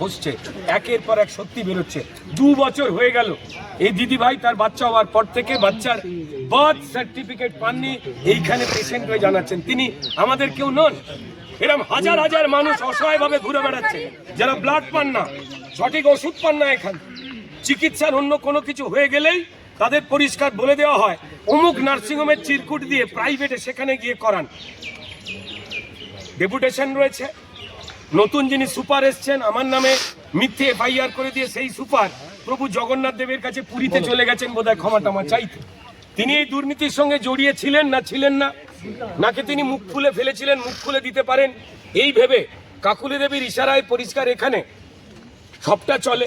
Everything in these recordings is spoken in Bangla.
খসছে, একের পর এক সত্যি বেরোচ্ছে। দু বছর হয়ে গেল, এই দিদি ভাই তার বাচ্চা হওয়ার পর থেকে বাচ্চার বার্থ সার্টিফিকেট পাননি, এইখানে পেশেন্ট হয়ে জানাচ্ছেন। তিনি আমাদের কেউ নন এরকম হাজার হাজার মানুষ অসহায়ভাবে ঘুরে বেড়াচ্ছে, যারা ব্লাড পান না, সঠিক ওষুধ পান না এখানে। চিকিৎসার অন্য কোনো কিছু হয়ে গেলেই তাদের পরিষ্কার বলে দেওয়া হয়, অমুক নার্সিংহোমের চিরকুট দিয়ে প্রাইভেটে সেখানে গিয়ে করান। ডেপুটেশন রয়েছে নতুন যিনি সুপার এসছেন আমার নামে মিথ্যে এফআইআর করে দিয়ে সেই সুপার প্রভু জগন্নাথ দেবের কাছে পুরীতে চলে গেছেন বোধহয় ক্ষমা টমা চাইতে। তিনি এই দুর্নীতির সঙ্গে জড়িয়ে ছিলেন না ছিলেন না? নাকি তিনি মুখ খুলে ফেলেছিলেন মুখ খুলে দিতে পারেন? এই ভেবে কাকুলি দেবীর ইশারায় পরিষ্কার এখানে সবটা চলে।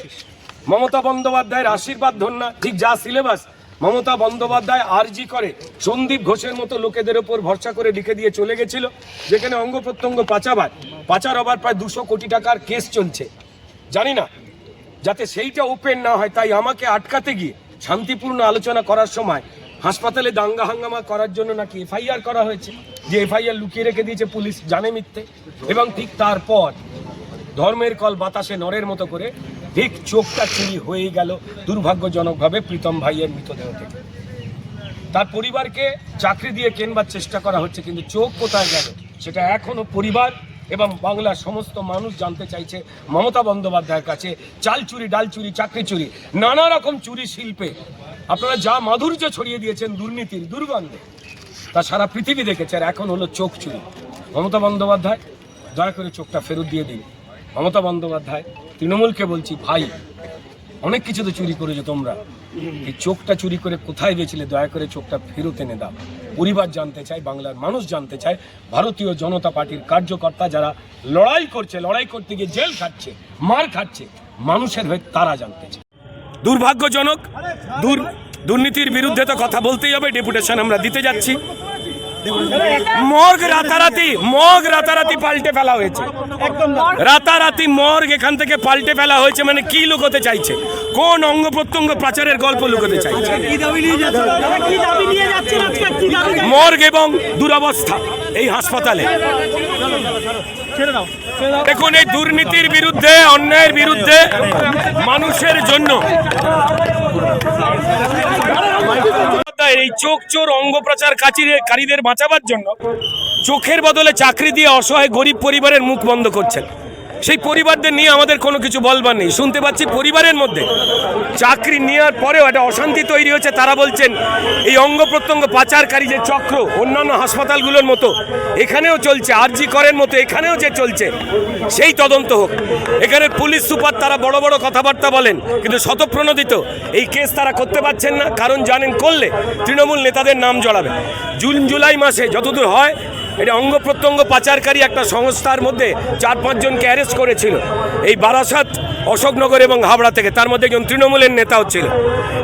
মমতা বন্দ্যোপাধ্যায়ের আশীর্বাদ ধন্য ঠিক যা সিলেবাস মমতা বন্দ্যোপাধ্যায় আরজি করে। সন্দীপ ঘোষের মতো লোকেদের ওপর ভরসা করে লিখে দিয়ে চলে গেছিল, যেখানে অঙ্গ প্রত্যঙ্গ পাচাবার, পাচার হবার প্রায় দুশো কোটি টাকার কেস চলছে। জানি না, যাতে সেইটা ওপেন না হয়, তাই আমাকে আটকাতে গিয়ে শান্তিপূর্ণ আলোচনা করার সময় হাসপাতালে দাঙ্গা হাঙ্গামা করার জন্য নাকি এফআইআর করা হয়েছে, যে এফআইআর লুকিয়ে রেখে দিয়েছে পুলিশ জানে মিথ্যে। এবং ঠিক তারপর ধর্মের কল বাতাসে নরের মতো করে ঠিক চোখটা চুরি হয়ে গেল দুর্ভাগ্যজনকভাবে প্রীতম ভাইয়ের মৃতদেহ থেকে। তার পরিবারকে চাকরি দিয়ে কেনবার চেষ্টা করা হচ্ছে, কিন্তু চোখ কোথায় গেল? সেটা এখনও পরিবার এবং বাংলার সমস্ত মানুষ জানতে চাইছে মমতা বন্দ্যোপাধ্যায়ের কাছে চাল চুরি, ডাল চুরি, চাকরি চুরি, নানা রকম চুরি শিল্পে। আপনারা যা মাধুর্য ছড়িয়ে দিয়েছেন দুর্নীতির, দুর্গন্ধে, তা সারা পৃথিবী দেখেছে আর এখন হলো চোখ চুরি। মমতা বন্দ্যোপাধ্যায়, দয়া করে চোখটা ফেরত দিয়ে দিন। মমতা বন্দ্যোপাধ্যায়, তৃণমূলকে বলছি, ভাই, অনেক কিছু তো চুরি করেছ তোমরা। এই চোখটা চুরি করে কোথায় গেছিলে দয়া করে চোখটা ফেরত এনে দাও। পরিবার জানতে চায়, বাংলার মানুষ জানতে চায়, ভারতীয় জনতা পার্টির কার্যকর্তা যারা লড়াই করছে, লড়াই করতে গিয়ে জেল খাচ্ছে, মার খাচ্ছে, মানুষের হয়ে তারা জানতে চায়। দুর্ভাগ্যজনক দুর্নীতির বিরুদ্ধে তো কথা বলতেই হবে, ডেপুটেশন আমরা দিতে যাচ্ছি। মর্গ রাতারাতি মর্গ রাতারাতি পাল্টে ফেলা হয়েছে। রাতারাতি মর্গ এখান থেকে পাল্টে ফেলা হয়েছে মানে কি লুকোতে চাইছে? কোন অঙ্গ প্রত্যঙ্গ প্রাচারের গল্প লুকোতে চাইছে? মর্গ এবং দুরবস্থা এই হাসপাতালে। দেখুন এই দুর্নীতির বিরুদ্ধে অন্যায়ের বিরুদ্ধে মানুষের জন্য এই চোখ চোর অঙ্গ প্রচার কারীদের বাঁচাবার জন্য চোখের বদলে চাকরি দিয়ে অসহায় গরিব পরিবারের মুখ বন্ধ করছেন। সেই পরিবারদের নিয়ে আমাদের কোনো কিছু বলবার নেই। শুনতে পাচ্ছি পরিবারের মধ্যে। চাকরি নেওয়ার পরেও একটা অশান্তি তৈরি হচ্ছে তারা বলছেন, এই অঙ্গ প্রত্যঙ্গ পাচারকারী যে চক্র, অন্যান্য হাসপাতালগুলোর মতো, এখানেও চলছে, আরজি করের মতো, এখানেও যে চলছে, সেই তদন্ত হোক। এখানে পুলিশ সুপার তারা বড় বড় কথাবার্তা বলেন, কিন্তু শতপ্রণোদিত এই কেস তারা করতে পারছেন না। কারণ জানেন করলে তৃণমূল নেতাদের নাম জড়াবে। জুন, জুলাই মাসে যতদূর হয় এটা অঙ্গ প্রত্যঙ্গ পাচারকারী একটা সংস্থার মধ্যে চার পাঁচজনকে অ্যারেস্ট করেছিল। এই বারাসাত, অশোকনগর এবং হাবড়া থেকে। তার মধ্যে একজন তৃণমূলের নেতাও ছিল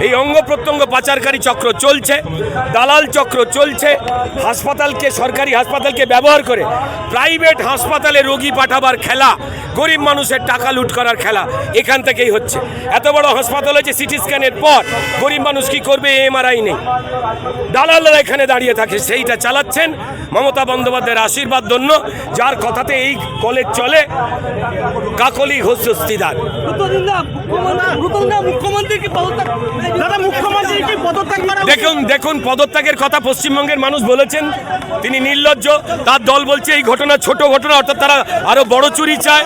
এই অঙ্গ প্রত্যঙ্গ পাচারকারী চক্র চলছে, দালাল চক্র চলছে। হাসপাতালকে, সরকারি হাসপাতালকে ব্যবহার করে প্রাইভেট হাসপাতালে রোগী পাঠাবার খেলা গরিব মানুষের টাকা লুট করার খেলা এখান থেকেই হচ্ছে। এত বড় হাসপাতাল হয়েছে সিটি স্ক্যানের পর গরিব মানুষ কি করবে? এমআরআই নেই। দালালরা এখানে দাঁড়িয়ে থাকে সেইটা চালাচ্ছেন। মমতা বন্দ্যোপাধ্যায়ের আশীর্বাদ ধন্য যার কথাতে এই কলেজ চলে। কাকলি ঘোষ করা দেখুন দেখুন পদত্যাগের কথা পশ্চিমবঙ্গের মানুষ বলেছেন। তিনি নির্লজ্জ। তার দল বলছে এই ঘটনা ছোট ঘটনা অর্থাৎ তারা আরও বড় চুরি চায়।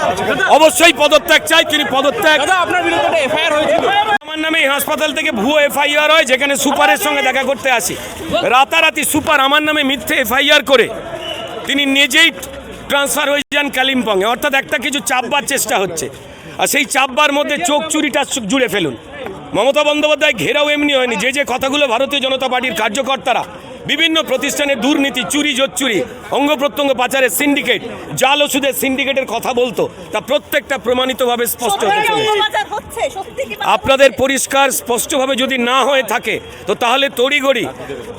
অবশ্যই পদত্যাগ চাই তিনি পদত্যাগ। আপনার বিরুদ্ধে একটা এফআইআর হয়েছিল। আমার নামে হাসপাতাল থেকে ভুয়ো এফআইআর হয় যেখানে সুপারের সঙ্গে দেখা করতে আসি। রাতারাতি সুপার আমার নামে মিথ্যে এফআইআর করে তিনি নিজেই ট্রান্সফার হয়ে যান কালিম্পংয়ে। অর্থাৎ একটা কিছু চাপবার চেষ্টা হচ্ছে। আর সেই চাপবার মধ্যে চোখ চুরিটা জুড়ে ফেলুন। মমতা বন্দ্যোপাধ্যায় ঘেরাও এমনি হয়নি। যে যে কথাগুলো ভারতীয় জনতা পার্টির কার্যকর্তারা বিভিন্ন প্রতিষ্ঠানে দুর্নীতি চুরি জোচ্চুরি অঙ্গ প্রত্যঙ্গ পাচারের সিন্ডিকেট জাল ওষুধের সিন্ডিকেটের কথা বলতো তা প্রত্যেকটা প্রমাণিতভাবে স্পষ্ট হতে চলেছে। আপনাদের পরিষ্কার স্পষ্টভাবে যদি না হয়ে থাকে তো তাহলে তড়িগড়ি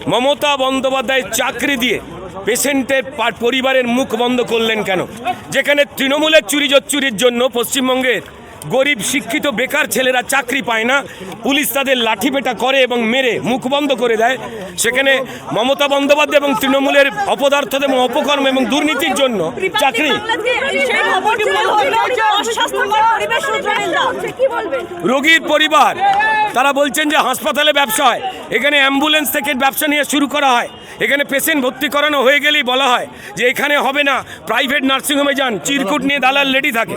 মমতা বন্দ্যোপাধ্যায় চাকরি দিয়ে পেশেন্টের পরিবারের মুখ বন্ধ করলেন কেন? যেখানে তৃণমূলের চুরি চুরির জন্য পশ্চিমবঙ্গের গরিব, শিক্ষিত, বেকার ছেলেরা চাকরি পায় না। পুলিশ তাদের লাঠি লাঠিপেটা করে এবং মেরে মুখ বন্ধ করে দেয়। সেখানে মমতা বন্দ্যোপাধ্যায় এবং তৃণমূলের অপদার্থ এবং অপকর্ম এবং দুর্নীতির জন্য চাকরি। রোগীর পরিবার, তারা বলছেন যে হাসপাতালে ব্যবসা হয়। এখানে অ্যাম্বুলেন্স থেকে ব্যবসা নিয়ে শুরু করা হয়। এখানে পেশেন্ট ভর্তি করানো হয়ে গেলেই বলা হয় যে এখানে হবে না। প্রাইভেট নার্সিংহোমে যান, চিরকুট নিয়ে দালাল লেডি থাকে।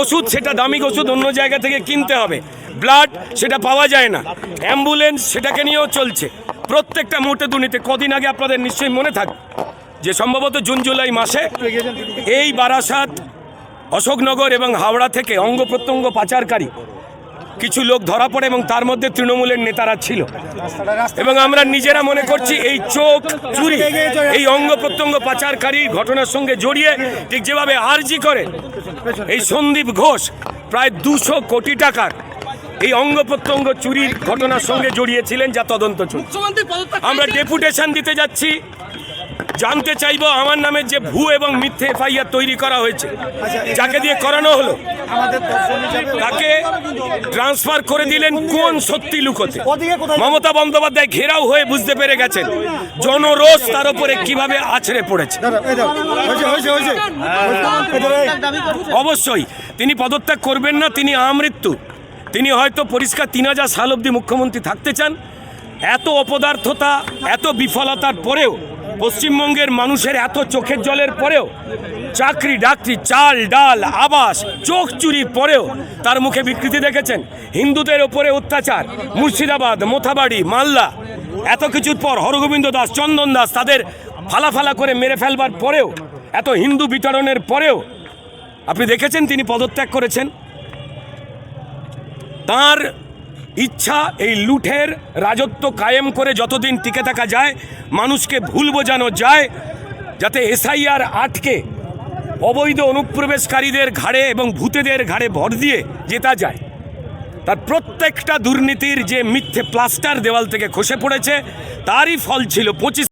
ওষুধ, সেটা দামি ওষুধ অন্য জায়গা থেকে কিনতে হবে। ব্লাড সেটা পাওয়া যায় না। অ্যাম্বুলেন্স সেটাকে নিয়েও চলছে। প্রত্যেকটা মুহূর্তে দুর্নীতি। কদিন আগে আপনাদের নিশ্চয়ই মনে থাকবে যে সম্ভবত জুন, জুলাই মাসে এই বারাসাত, অশোকনগর এবং হাওড়া থেকে অঙ্গ প্রত্যঙ্গ পাচারকারী কিছু লোক ধরা পড়ে এবং তার মধ্যে তৃণমূলের নেতারা ছিল। এবং আমরা নিজেরা মনে করছি এই চোখ চুরি, এই অঙ্গ প্রত্যঙ্গ পাচারকারী ঘটনার সঙ্গে জড়িয়ে ঠিক যেভাবে আরজি করে এই সন্দীপ ঘোষ প্রায় দুশো কোটি টাকার এই অঙ্গ প্রত্যঙ্গ চুরির ঘটনার সঙ্গে জড়িয়েছিলেন যা তদন্ত চলছে। আমরা ডেপুটেশন দিতে যাচ্ছি। জানতে চাইব আমার নামে যে ভু এবং মিথ্যে এফআইআর তৈরি করা হয়েছে। যাকে দিয়ে করানো হলো? তাকে ট্রান্সফার করে দিলেন কোন সত্যি লুকোতে? মমতা বন্দ্যোপাধ্যায় ঘেরাও হয়ে বুঝতে পেরে গেছেন জনরোষ তার উপরে কীভাবে আছড়ে পড়েছে। অবশ্যই, তিনি পদত্যাগ করবেন না, তিনি আমৃত্যু। তিনি হয়তো পরিষ্কার তিন হাজার সাল অব্দি মুখ্যমন্ত্রী থাকতে চান। এত অপদার্থতা, এত বিফলতার পরেও পশ্চিমবঙ্গের মানুষের এত চোখের জলের পরেও চাকরি, ডাকরি, চাল, ডাল, আবাস, চোখ চুরি পরেও তার মুখে বিকৃতি দেখেছেন। হিন্দুদের ওপরে অত্যাচার, মুর্শিদাবাদ, মোথাবাড়ি, মালদা, এত কিছুর পর হরগোবিন্দ দাস, চন্দন দাস তাদের ফালা ফালা করে মেরে ফেলবার পরেও, এত হিন্দু বিতরণের পরেও, আপনি দেখেছেন তিনি পদত্যাগ করেছেন? তার ইচ্ছা এই লুঠের রাজত্ব কায়েম করে যতদিন টিকে থাকা যায়, মানুষকে ভুল বোঝানো যায়, যাতে এসআইআর আটকে অবৈধ অনুপ্রবেশকারীদের ঘাড়ে এবং ভূতেদের ঘাড়ে ভর দিয়ে জেতা যায়। তার প্রত্যেকটা দুর্নীতির যে মিথ্যে প্লাস্টার দেওয়াল থেকে খসে পড়েছে, তারই ফল ছিল পঁচিশ